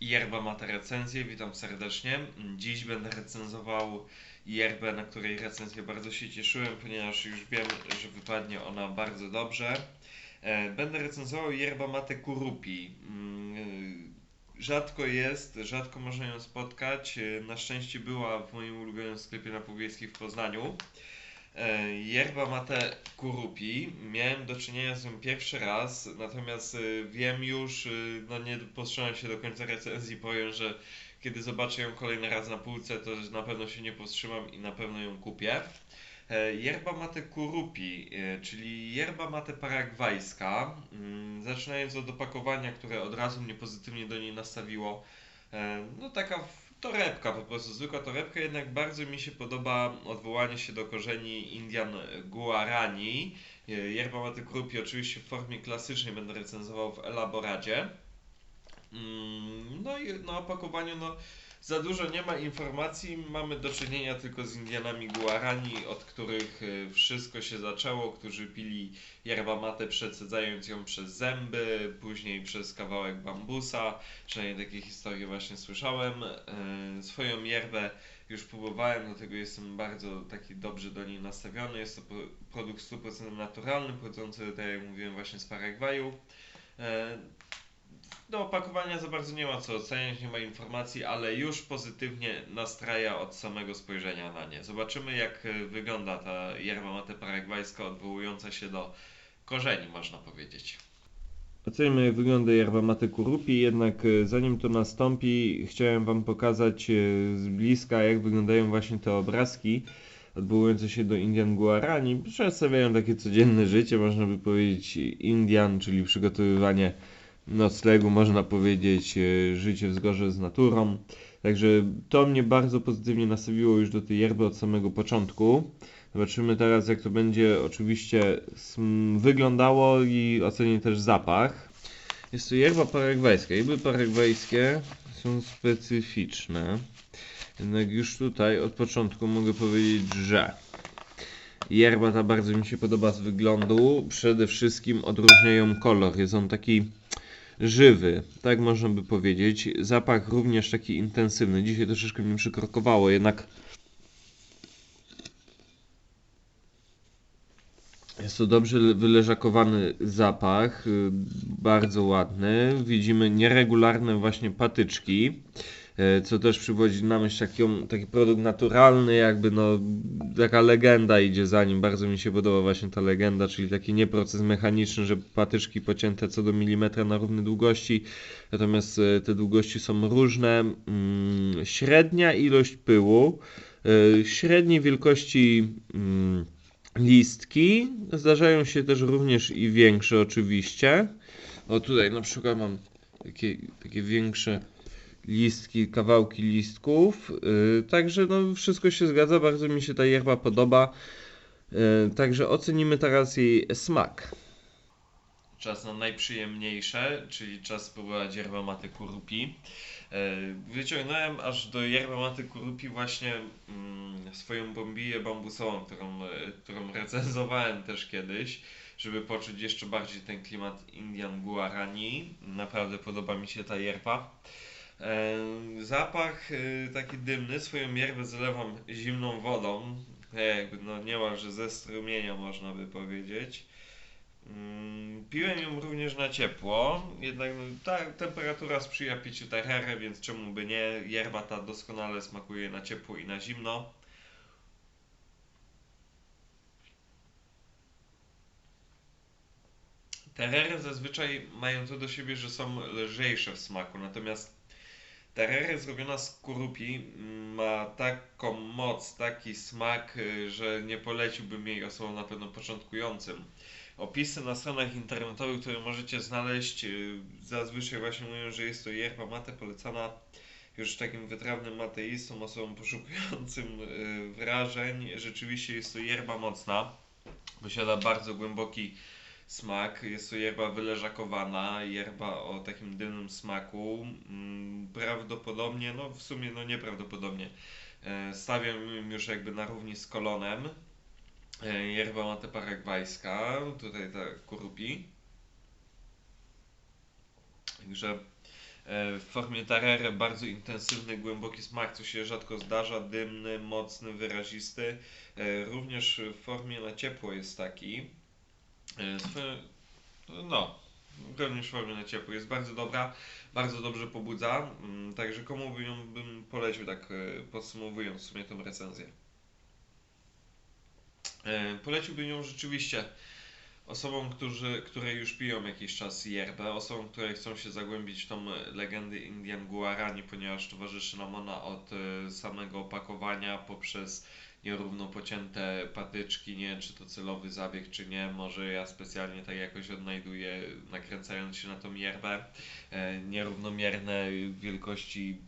Yerba Mate recenzję, witam serdecznie. Dziś będę recenzował yerbę, na której recenzję bardzo się cieszyłem, ponieważ już wiem, że wypadnie ona bardzo dobrze. E, będę recenzował yerba mate kurupi. Mm, rzadko jest, rzadko można ją spotkać. E, na szczęście była w moim ulubionym sklepie na Powiejskiej w Poznaniu. E, yerba mate kurupi. Miałem do czynienia z nią pierwszy raz, natomiast e, wiem już, e, no nie postrzegam się do końca recenzji, powiem, że kiedy zobaczę ją kolejny raz na półce, to na pewno się nie powstrzymam i na pewno ją kupię. Yerba mate kurupi, czyli yerba mate paragwajska. Mm, zaczynając od opakowania, które od razu mnie pozytywnie do niej nastawiło. No taka torebka, po prostu zwykła torebka, jednak bardzo mi się podoba odwołanie się do korzeni Indian Guarani. Yerba mate krupi oczywiście w formie klasycznej będę recenzował w elaboradzie. Mm, no i na opakowaniu no, za dużo nie ma informacji, mamy do czynienia tylko z Indianami Guarani, od których e, wszystko się zaczęło, którzy pili yerba mate przecedzając ją przez zęby, później przez kawałek bambusa, przynajmniej takie historie właśnie słyszałem. E, swoją yerbę już próbowałem, dlatego jestem bardzo taki dobrze do niej nastawiony. Jest to produkt 100% naturalny, pochodzący, tak jak mówiłem, właśnie z Paragwaju. Do opakowania za bardzo nie ma co oceniać, nie ma informacji, ale już pozytywnie nastraja od samego spojrzenia na nie. Zobaczymy jak e, wygląda ta yerba mate paragwajska odwołująca się do korzeni, można powiedzieć. Ocenimy jak wygląda yerba mate kurupi, jednak e, zanim to nastąpi chciałem Wam pokazać e, z bliska jak wyglądają właśnie te obrazki odwołujące się do Indian Guarani. Przedstawiają takie codzienne życie, można by powiedzieć Indian, czyli przygotowywanie noclegu, można powiedzieć, e, życie w zgorze z naturą. Także to mnie bardzo pozytywnie nastawiło już do tej yerby od samego początku. Zobaczymy teraz, jak to będzie oczywiście wyglądało i ocenię też zapach. Jest to yerba paragwajska. Yerby paragwajskie są specyficzne. Jednak już tutaj od początku mogę powiedzieć, że yerba ta bardzo mi się podoba z wyglądu. Przede wszystkim odróżnia ją kolor. Jest on taki żywy, tak można by powiedzieć. Zapach również taki intensywny. Dzisiaj troszeczkę mi przykrokowało, jednak jest to dobrze wyleżakowany zapach, y, bardzo ładny. Widzimy nieregularne właśnie patyczki. E, co też przywodzi na myśl taki, taki produkt naturalny, jakby no taka legenda idzie za nim, bardzo mi się podoba właśnie ta legenda, czyli taki nie proces mechaniczny, że patyczki pocięte co do milimetra na równej długości, natomiast e, te długości są różne, mm, średnia ilość pyłu, e, średniej wielkości mm, listki, zdarzają się też również i większe oczywiście, o tutaj na przykład mam takie, takie większe listki, kawałki listków. Yy, także no, wszystko się zgadza, bardzo mi się ta yerba podoba. Yy, także ocenimy teraz jej smak. Czas na najprzyjemniejsze, czyli czas spróbować yerba mate kurupi. Yy, wyciągnąłem aż do yerba mate kurupi właśnie mm, swoją bombiję bambusową, którą, którą recenzowałem też kiedyś żeby poczuć jeszcze bardziej ten klimat Indian Guarani. Naprawdę podoba mi się ta yerba. Zapach y, taki dymny, swoją mierwę zalewam zimną wodą, e, jakby no niemalże ze strumienia można by powiedzieć. Mm, piłem ją również na ciepło, jednak no, ta temperatura sprzyja piciu terrery, więc czemu by nie. Yerba ta doskonale smakuje na ciepło i na zimno. Terery zazwyczaj mają to do siebie, że są lżejsze w smaku, natomiast Terere zrobiona z kurupi ma taką moc, taki smak, y, że nie poleciłbym jej osobom na pewno początkującym. Opisy na stronach internetowych, które możecie znaleźć, y, zazwyczaj właśnie mówią, że jest to yerba mate polecana już takim wytrawnym mateistom, osobom poszukującym y, wrażeń. Rzeczywiście jest to yerba mocna. Posiada bardzo głęboki smak. Jest to yerba wyleżakowana, yerba o takim dymnym smaku. Mm, prawdopodobnie, no w sumie no nieprawdopodobnie, e, stawiam już jakby na równi z kolonem. E, yerba mate paragwajska, tutaj ta kurupi. Także E, W formie Tarere bardzo intensywny, głęboki smak, co się rzadko zdarza, dymny, mocny, wyrazisty. E, Również w formie na ciepło jest taki. E, No, również w formie na ciepło jest bardzo dobra, bardzo dobrze pobudza. Mm, Także komu by ją bym polecił, tak e, podsumowując w sumie tą recenzję. E, Poleciłbym ją rzeczywiście osobom, którzy, które już piją jakiś czas yerbę, osobom, które chcą się zagłębić w tą legendę Indian Guarani, ponieważ towarzyszy nam ona od samego opakowania poprzez nierówno pocięte patyczki, nie czy to celowy zabieg czy nie, może ja specjalnie tak jakoś odnajduję nakręcając się na tą yerbę, e, nierównomierne wielkości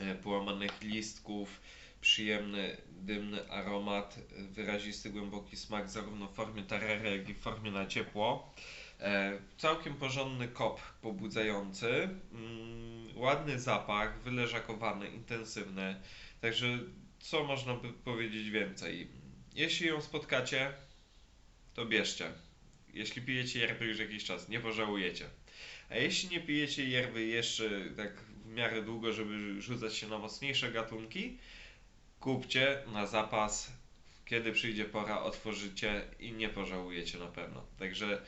e, połamanych listków, przyjemny, dymny aromat, wyrazisty, głęboki smak zarówno w formie tarery, jak i w formie na ciepło. E, całkiem porządny kop pobudzający, mm, ładny zapach, wyleżakowany, intensywny. Także co można by powiedzieć więcej? Jeśli ją spotkacie, to bierzcie. Jeśli pijecie yerby już jakiś czas, nie pożałujecie. A jeśli nie pijecie yerby jeszcze tak w miarę długo, żeby rzucać się na mocniejsze gatunki, kupcie na zapas. Kiedy przyjdzie pora, otworzycie i nie pożałujecie na pewno. Także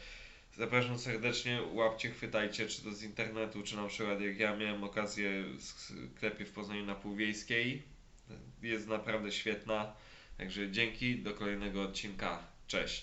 zapraszam serdecznie, łapcie, chwytajcie, czy to z internetu, czy na przykład jak ja miałem okazję w sklepie w Poznaniu na Półwiejskiej. Jest naprawdę świetna. Także dzięki, do kolejnego odcinka. Cześć.